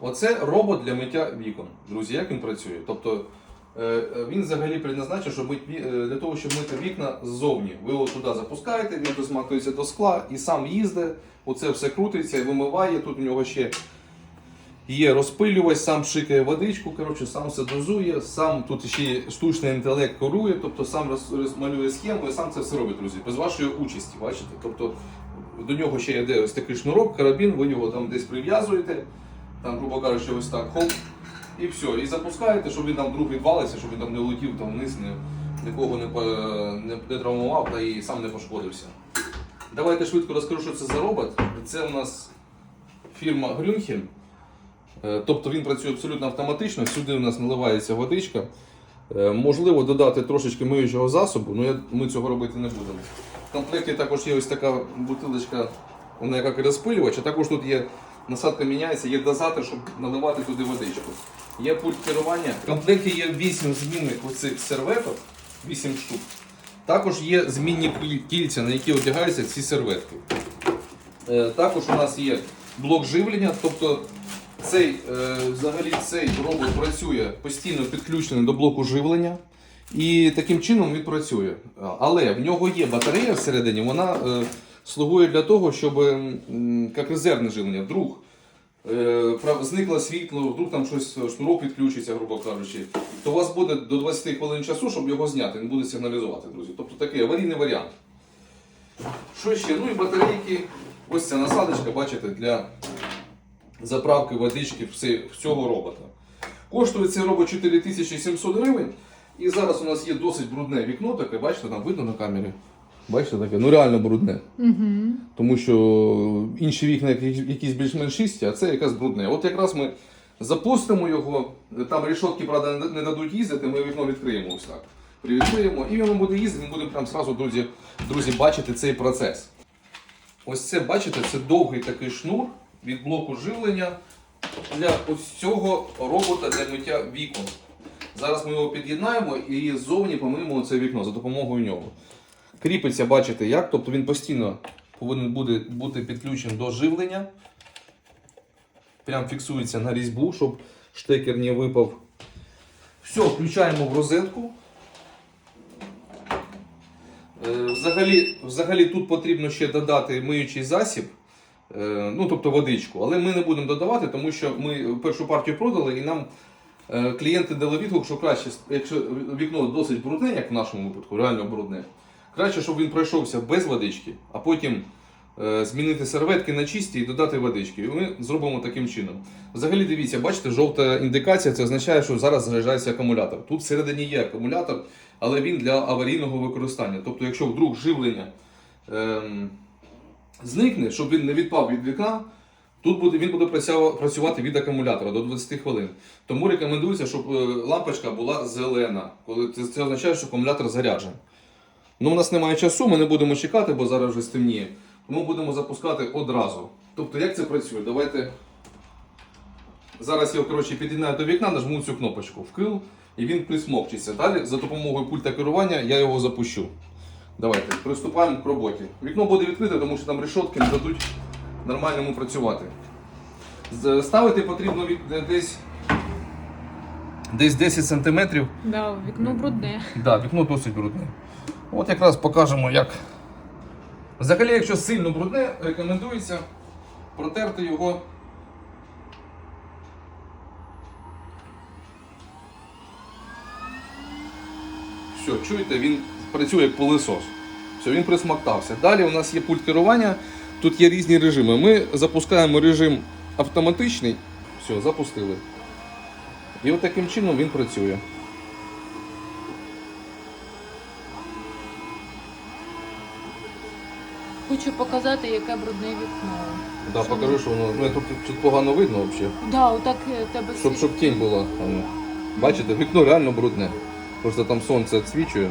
Оце робот для миття вікон. Друзі, як він працює? Тобто е, е, він взагалі призначений, щоб мить ві- е, для того, щоб мити вікна ззовні. Ви його туди запускаєте, він досматується до скла і сам їздить, оце все крутиться і вимиває. Тут у нього ще є розпилювач, сам шикає водичку, коротше, сам все дозує, сам тут ще штучний інтелект керує, тобто сам розмалює схему і сам це все робить, друзі, без вашої участі, бачите? Тобто до нього ще йде ось такий шнурок, карабін, ви його там десь прив'язуєте, там, грубо кажучи, ось так, хоп, і все. І запускаєте, щоб він там вдруг відвалився, щоб він там не летів там вниз, не, нікого не, не, не травмував та і сам не пошкодився. Давайте швидко розкажу, що це за робот. Це у нас фірма Грюнхель. Е, Тобто він працює абсолютно автоматично, сюди у нас наливається водичка. Е, Можливо додати трошечки миючого засобу, але ми цього робити не будемо. В комплекті також є ось така бутилочка, вона як розпилювач, а також тут є насадка міняється, є дозатор, щоб наливати туди водичку. Є пульт керування. В комплекті є 8 змінних оцих серветок, 8 штук. Також є змінні кільця, на які одягаються ці серветки. Е, Також у нас є блок живлення, тобто цей, е, взагалі цей робот працює постійно підключений до блоку живлення. І таким чином він працює. Але в нього є батарея всередині, вона е, слугує для того, щоб як резервне живлення. Вдруг зникло світло, вдруг там щось е, шнурок відключиться, грубо кажучи, то у вас буде до 20 хвилин часу, щоб його зняти, він буде сигналізувати, друзі. Тобто такий аварійний варіант. Що ще? Ну і батарейки. Ось ця насадочка, бачите, для заправки водички в цього робота. Коштує цей робот 4700 гривень. І зараз у нас є досить брудне вікно, таке, бачите, там видно на камері. Бачите таке? Ну реально брудне. Угу. Тому що інші вікна якісь більш-менш чисті, а це якась брудне. От якраз ми запустимо його, там рішотки, правда, не- дадуть їздити, ми вікно відкриємо ось так. Привідкриємо, і воно буде їздити, ми будемо прям сразу, друзі, друзі, бачити цей процес. Ось це, бачите, це довгий такий шнур від блоку живлення для ось цього робота для миття вікон. Зараз ми його під'єднаємо і ззовні помиємо це вікно за допомогою нього. Кріпиться, бачите, як, тобто він постійно повинен буде бути підключений до живлення. Прям фіксується на різьбу, щоб штекер не випав. Все, включаємо в розетку. Е, Взагалі, взагалі тут потрібно ще додати миючий засіб, е, ну тобто водичку, але ми не будемо додавати, тому що ми першу партію продали і нам е, клієнти дали відгук, що краще, якщо вікно досить брудне, як в нашому випадку, реально брудне, краще, щоб він пройшовся без водички, а потім е, змінити серветки на чисті і додати водички. І ми зробимо таким чином. Взагалі, дивіться, бачите, жовта індикація це означає, що зараз заряджається акумулятор. Тут всередині є акумулятор, але він для аварійного використання. Тобто, якщо вдруг живлення ем, зникне, щоб він не відпав від вікна, тут буде, він буде працювати від акумулятора до 20 хвилин. Тому рекомендується, щоб е, лампочка була зелена. Коли це, означає, що акумулятор заряджений. Ну, у нас немає часу, ми не будемо чекати, бо зараз вже стемніє. Тому будемо запускати одразу. Тобто, як це працює? Давайте. Зараз я коротше, під'єднаю до вікна, нажму цю кнопочку вкрил і він присмокчиться. Далі за допомогою пульта керування я його запущу. Давайте приступаємо к роботі. Вікно буде відкрите, тому що там решотки не дадуть нормально йому працювати. Ставити потрібно від, десь, десь 10 см. Да, вікно брудне. Да, вікно досить брудне. От якраз покажемо, як. Взагалі, якщо сильно брудне, рекомендується протерти його. Все, чуєте, він працює як пилисос. Все, він присмоктався. Далі у нас є пульт керування, тут є різні режими. Ми запускаємо режим автоматичний. Все, запустили. І от таким чином він працює. Хочу показати, яке брудне вікно. Да, покажи, що воно. Ну, тут, тут погано видно взагалі. Да, отак е, тебе Щоб, щоб тінь була. А ну. Бачите, вікно реально брудне. Просто там сонце відсвічує.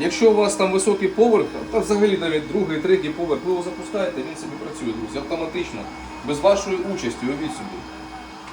Якщо у вас там високий поверх, та взагалі навіть другий, третій поверх, ви його запускаєте, він собі працює, друзі, автоматично, без вашої участі, уявіть собі.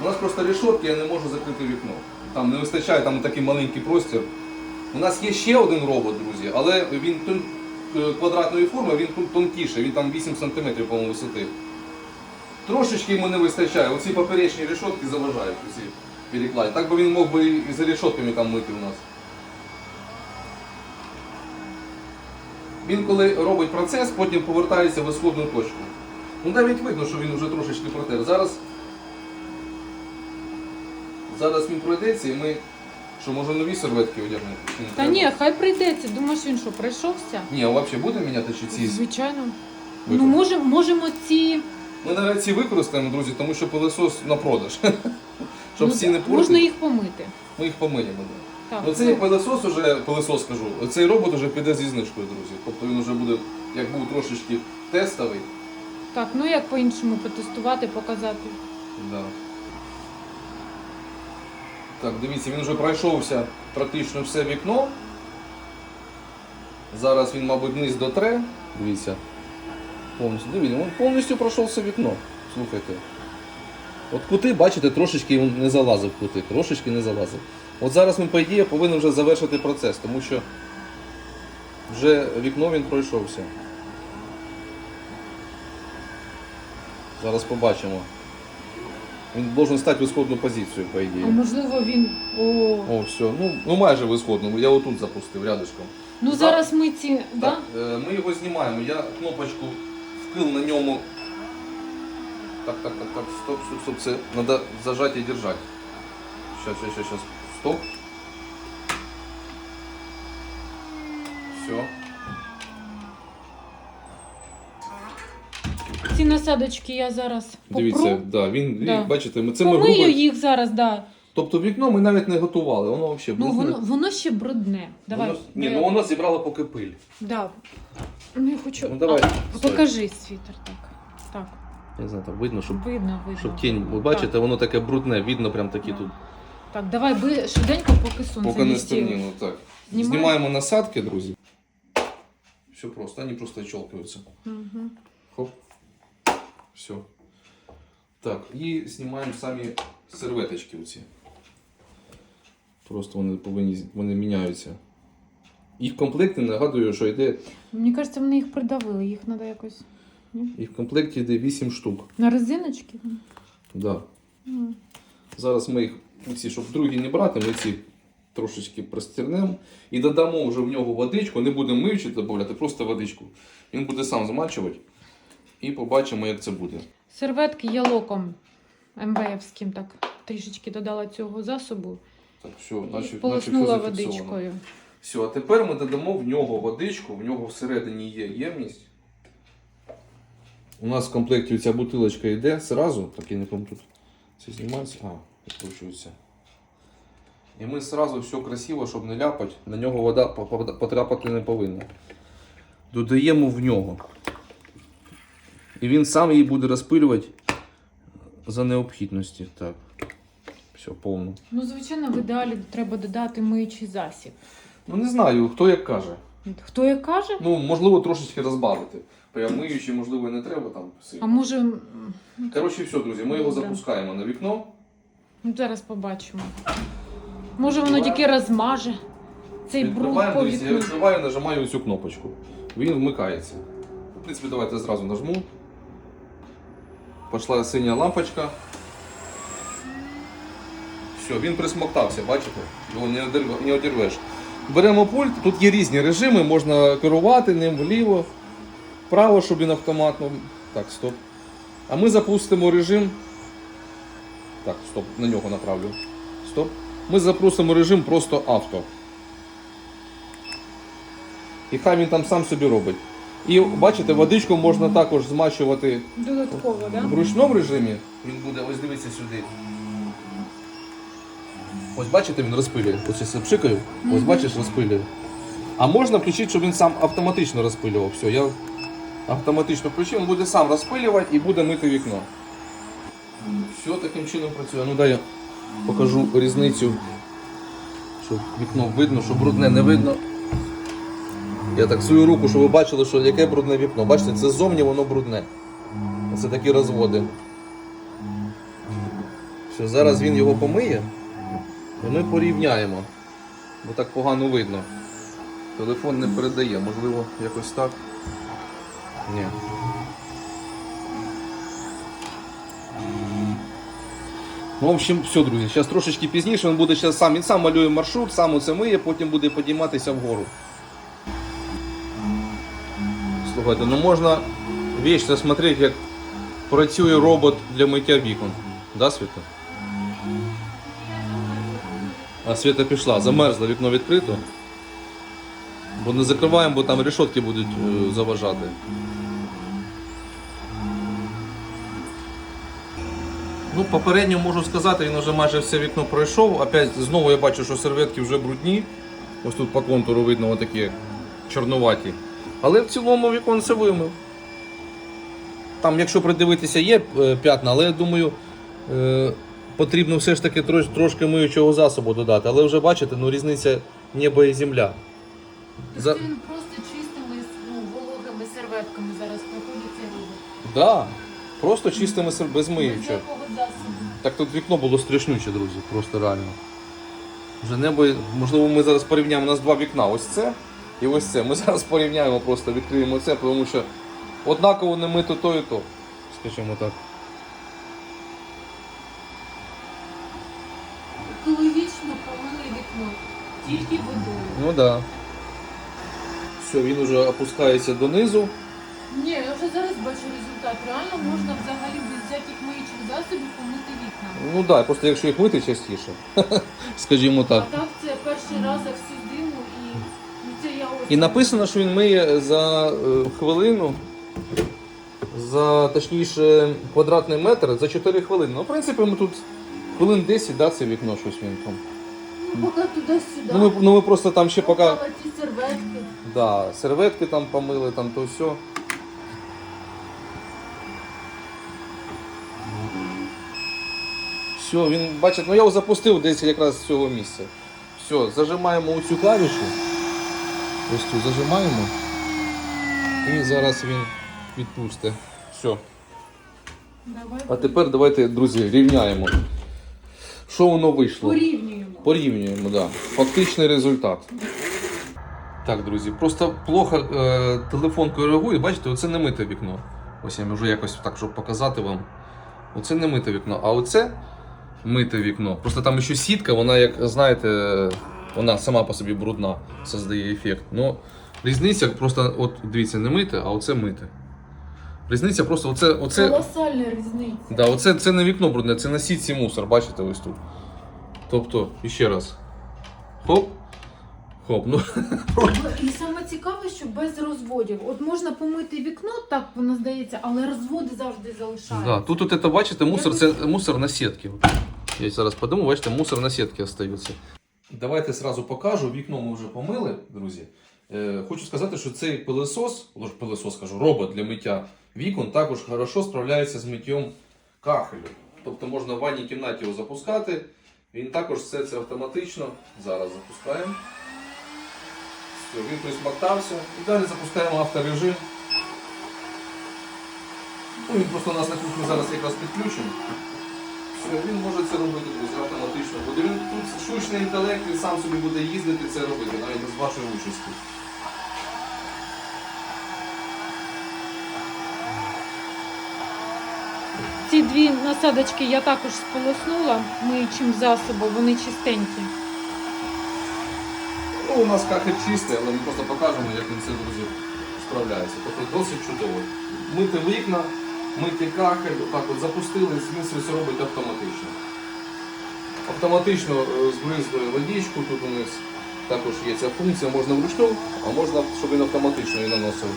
У нас просто решетки, я не можу закрити вікно. Там не вистачає там такий маленький простір. У нас є ще один робот, друзі, але він тон- е, квадратної форми, він тонкіший, він там 8 см, по-моєму, висоти. Трошечки йому не вистачає. Оці поперечні решетки заважають оці переклади. Так би він мог би і за решетками там мити у нас. Він коли робить процес, потім повертається в ісходну точку. Ну навіть видно, що він вже трошечки протер. Зараз, зараз він пройдеться і ми. Що, може нові серветки одягнути? Чи не Та треба? ні, хай прийдеться. Думаєш, він що, пройшовся? Ні, а взагалі буде міняти чи ці? Звичайно. Ну, викрутки? можемо, можемо ці. Ми навіть ці використаємо, друзі, тому що пилосос на продаж. Щоб ну, всі не Можна їх помити. ми їх помиємо. да. Так, Ну, цей пилосос уже, пилосос кажу, цей робот уже піде зі знижкою, друзі. Тобто він вже буде, як був трошечки тестовий. так, ну як по-іншому протестувати, показати. Да. Так, дивіться, він вже пройшовся практично все вікно. Зараз він, мабуть, вниз дотре. Дивіться. Повністю. Дивіться, він повністю пройшовся вікно. Слухайте. От кути, бачите, трошечки він не залазив кути, трошечки не залазив. От зараз ми, по ідеї, повинні вже завершити процес, тому що вже вікно він пройшовся. Зараз побачимо. Він должен стати в ісходну позицію, по А можливо він. О. О, все. Ну, ну майже в ісходну. Я отут запустив рядышком. Ну За- зараз ми ці. Да? Так, е, ми його знімаємо. Я кнопочку вкил на ньому. Так, так, так, так, стоп, стоп, стоп. Це треба зажати і держати. Сейчас, сейчас, сейчас, сейчас. Стоп. Все. Насадочки я зараз Дивіться, да, він, він- бачите, ми це ми Помию грубо. їх зараз, да. Тобто вікно ми навіть не готували, воно взагалі Ну воно, воно ще брудне. Давай. Воно- Ні, ну воно зібрало поки пиль. Да. Ну, я хочу. Ну, давай, А, стой. покажи світер, так. Так. Я не знаю, там видно, щоб, Видно, видно. щоб тінь. Ви бачите, воно таке брудне, видно прям такі Да. тут. Так, давай би швиденько, поки сонце Поки не сіло. стемніло. Так. Знімаємо? Знімаємо насадки, друзі. Все просто, вони просто щелкаються. Угу. Хоп. Все. Так, і знімаємо самі серветочки оці. Просто вони повинні, вони міняються. Їх в комплекті нагадую, що йде. Мені кажеться, вони їх придавили, їх треба якось. Їх в комплекті йде 8 штук. На резиночки? Да. Ну. Зараз ми їх, ці, щоб другі не брати, ми ці трошечки простірнемо і додамо вже в нього водичку, не будемо миючи додати, просто водичку. Він буде сам змачувати і побачимо, як це буде. Серветки я локом МВФським так трішечки додала цього засобу. Так, все, і наче, наче все водичкою. Все, а тепер ми додамо в нього водичку, в нього всередині є ємність. У нас в комплекті ця бутилочка йде зразу, так я не пам'ятаю, тут це знімається, а, відкручується. І ми зразу все красиво, щоб не ляпати, на нього вода потрапити не повинна. Додаємо в нього. І він сам її буде розпилювати за необхідності. Так. Все, повно. Ну, звичайно, в ідеалі треба додати миючий засіб. Ну не знаю, хто як каже. Хто як каже? Ну, можливо, трошечки розбавити. Прям миючи, можливо, і не треба там А може, Коротше, все, друзі, ми його Добре. запускаємо на вікно. ну, зараз побачимо. Може воно тільки розмаже цей бруд Відкриваємо, по дивіться, я вікну. відкриваю, нажимаю цю кнопочку. Він вмикається. В принципі, давайте зразу нажму. Пішла синя лампочка. Все, він присмоктався, бачите? Його не одірвеш. Беремо пульт, тут є різні режими, можна керувати ним вліво, вправо, щоб він автоматно. Так, стоп. А ми запустимо режим. Так, стоп, на нього направлю. Стоп. Ми запустимо режим просто авто. І хай він там сам собі робить. І бачите, водичку можна також змачувати Додатково, так? в ручному режимі. Він буде, ось дивіться сюди. Ось бачите, він розпилює. Ось я пшикаю, ось бачиш, розпилює. А можна включити, щоб він сам автоматично розпилював. Все, я автоматично включив, він буде сам розпилювати і буде мити вікно. Все таким чином працює. Ну дай я покажу різницю, щоб вікно видно, що брудне не видно. Я так свою руку, щоб ви бачили, що яке брудне вікно. Бачите, це ззовні воно брудне. Це такі розводи. Все, зараз він його помиє. І ми порівняємо. Бо так погано видно. Телефон не передає, можливо, якось так. Ні. Ну, в общем, все, друзі. Зараз трошечки пізніше він буде зараз сам. Він сам малює маршрут, сам оце миє, потім буде підійматися вгору. Слухайте, ну можна вічно смотрети, як працює робот для миття вікон. Да, Світа? А Світа пішла, замерзла, вікно відкрито. Бо не закриваємо, бо там решетки будуть е, заважати. Ну, попередньо можу сказати, він вже майже все вікно пройшов. Опять знову я бачу, що серветки вже брудні. Ось тут по контуру видно отакі чорнуваті. Але в цілому віконце вимив. Там, якщо придивитися, є е, п'ятна, але я думаю, е, потрібно все ж таки трошки миючого засобу додати. Але вже бачите, ну різниця небо і земля. За- Тобто він просто чистими ну, вологими серветками зараз проходить цей робот. Да, просто чистими сер- без Без миючого. Так тут вікно було страшнюче, друзі, просто реально. Вже небо, можливо, ми зараз порівняємо, у нас два вікна. Ось це і ось це. Ми зараз порівняємо, просто відкриємо це, тому що однаково не мито то і то, скажімо так. Екологічно помили вікно. Тільки водою. Ну так. Да. Все, він вже опускається донизу. Ні, я вже зараз бачу результат. Реально можна взагалі без всяких миючих засобів помити вікна. Ну так, да, просто якщо їх мити частіше, скажімо так. А так це перший раз за всю І написано, що він миє за е, хвилину, за точніше квадратний метр за 4 хвилини. Ну, в принципі, ми тут хвилин 10, да, це вікно щось він там. Ну, поки туди-сюди. Ну ми, ну ми просто там ще поки. Ті серветки. Да, серветки там помили, там то все. Все, він бачить, ну я його запустив десь якраз з цього місця. Все, зажимаємо оцю клавішу. Ось тут зажимаємо. І зараз він відпусте. Все. А тепер давайте, друзі, рівняємо. Що воно вийшло? порівнюємо. Порівнюємо, да. Фактичний результат. Так, друзі, просто плохо е, телефон коригує. Бачите, оце не мите вікно. Ось я можу якось так, щоб показати вам. Оце не мите вікно, а оце мите вікно. Просто там ще сітка, вона, як знаєте, вона сама по собі брудна, создає ефект. Ну, різниця просто, от дивіться, не мите, а оце мите. Різниця просто оце. оце... Колосальна різниця. Да, оце це не вікно брудне, це на сітці мусор, бачите ось тут. Тобто, іще раз. Хоп. Хоп. Ну, І саме цікаве, що без розводів. От можна помити вікно, так воно здається, але розводи завжди залишаються. да, тут от це, бачите, мусор це мусор на сітки. Я зараз подумав, бачите, мусор на сітки остається. Давайте сразу покажу. Вікно ми вже помили, друзі. Е, хочу сказати, що цей пилесос, лож пилесос кажу, робот для миття вікон також хорошо справляється з миттєм кахелю. Тобто можна в ванній кімнаті його запускати. Він також все це автоматично. Зараз запускаємо. Все, він присмоктався. І далі запускаємо авторежим. Ну, він просто у нас на кухні зараз якраз підключений. Все, він може це робити друзі, автоматично. Буде він тут штучний інтелект, він сам собі буде їздити це робити, навіть без вашої участі. Ці дві насадочки я також сполоснула миючим засобом, вони чистенькі. Ну, у нас кахель чистий, але ми просто покажемо, як він це, друзі, справляється. Тобто досить чудово. Мити вікна, мити кахель, отак от запустили, це все робить автоматично. Автоматично е, збризгує водичку, тут у нас також є ця функція, можна вручну, а можна, щоб він автоматично її наносив.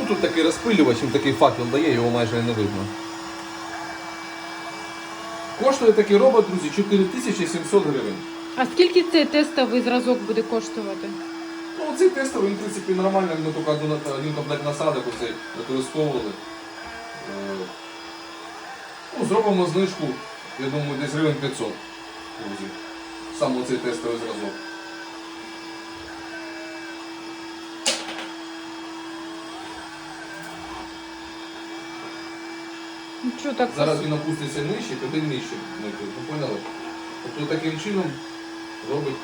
Ну, тут такий розпилювач, він такий факел дає, його майже не видно. Коштує такий робот, друзі, 4700 гривень. А скільки цей тестовий зразок буде коштувати? Ну, цей тестовий, він, в принципі, нормально, ми тільки один, один комплект насадок оцей використовували. Е, Ну, зробимо знижку, я думаю, десь гривень 500, друзі. Саме цей тестовий зразок. Ну що так? Зараз він опуститься нижче, туди нижче. мити. Ви поняли? Тобто таким чином робить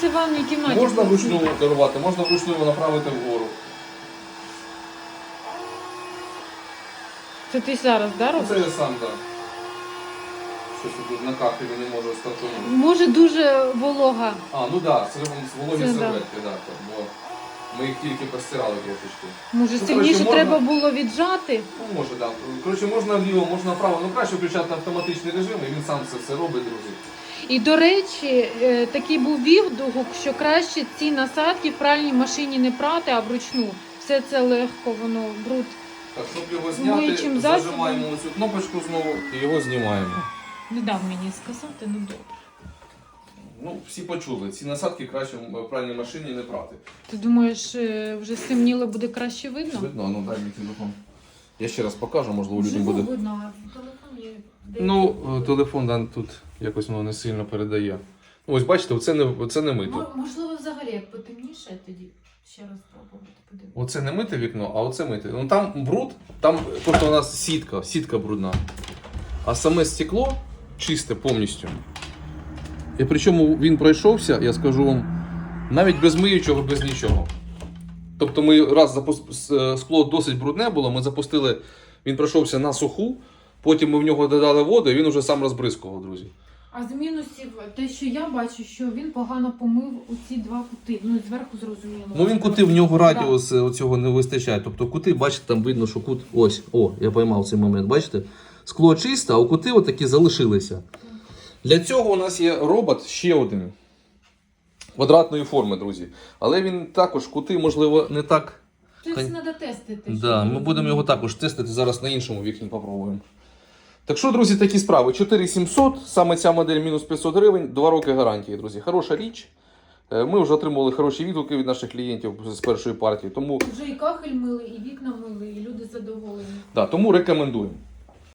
це в ванній кімнаті. Можна вручну керувати, можна вручну його направити вгору. Це ти зараз, да, робиш? Це я сам так. Щось тут на кахелі не можу стартувати. Може дуже волога. А, ну так, да, це вологі Це да. серветки, да, так, бо ми їх тільки постирали трошечки. Може Ну, сильніше коротше, можна- треба було віджати. Ну, може, так. Да. Коротше, можна вліво, можна вправо. Ну краще включати автоматичний режим, і він сам це все робить, друзі. І до речі, е, такий був відгук, що краще ці насадки в пральній машині не прати, а вручну. Все це легко, воно бруд. Так, щоб його зняти, засобом. зажимаємо цю кнопочку знову і його знімаємо. Не дав мені сказати, ну добре. Ну, всі почули, ці насадки краще в пральній машині не прати. Ти думаєш, е, вже стемніло буде краще видно? Видно, ну дай мені телефон. Я ще раз покажу, можливо, людям буде. видно, а в телефоні деякі- Ну, е, телефон да, тут якось воно не сильно передає. Ну, ось бачите, оце не, це не мито. Мо- Можливо, взагалі, як потемніше, тоді ще раз спробувати подивитися. Оце не мите вікно, а оце мите. Ну там бруд, там просто у нас сітка, сітка брудна. А саме стекло чисте повністю. І причому він пройшовся, я скажу вам, навіть без миючого, без нічого. Тобто ми раз запус... с- е, скло досить брудне було, ми запустили, він пройшовся на суху, потім ми в нього додали воду, і він уже сам розбризкував, друзі. А з мінусів, те, що я бачу, що він погано помив оці два кути. Ну, і зверху зрозуміло. Ну він кути, в нього радіус е, цього не вистачає. Тобто кути, бачите, там видно, що кут. Ось, о, я поймав цей момент. Бачите? Скло чисте, а у кути отакі залишилися. Для цього у нас є робот ще один. Квадратної форми, друзі. Але він також кути, можливо, не так. Це треба тестити. Да, ми будемо його також тестити. Зараз на іншому вікні попробуємо. Так що, друзі, такі справи. 4700, саме ця модель мінус 500 гривень, 2 роки гарантії, друзі. Хороша річ. Е, Ми вже отримували хороші відгуки від наших клієнтів з першої партії, тому Вже і кахель мили, і вікна мили, і люди задоволені. Да, тому рекомендуємо.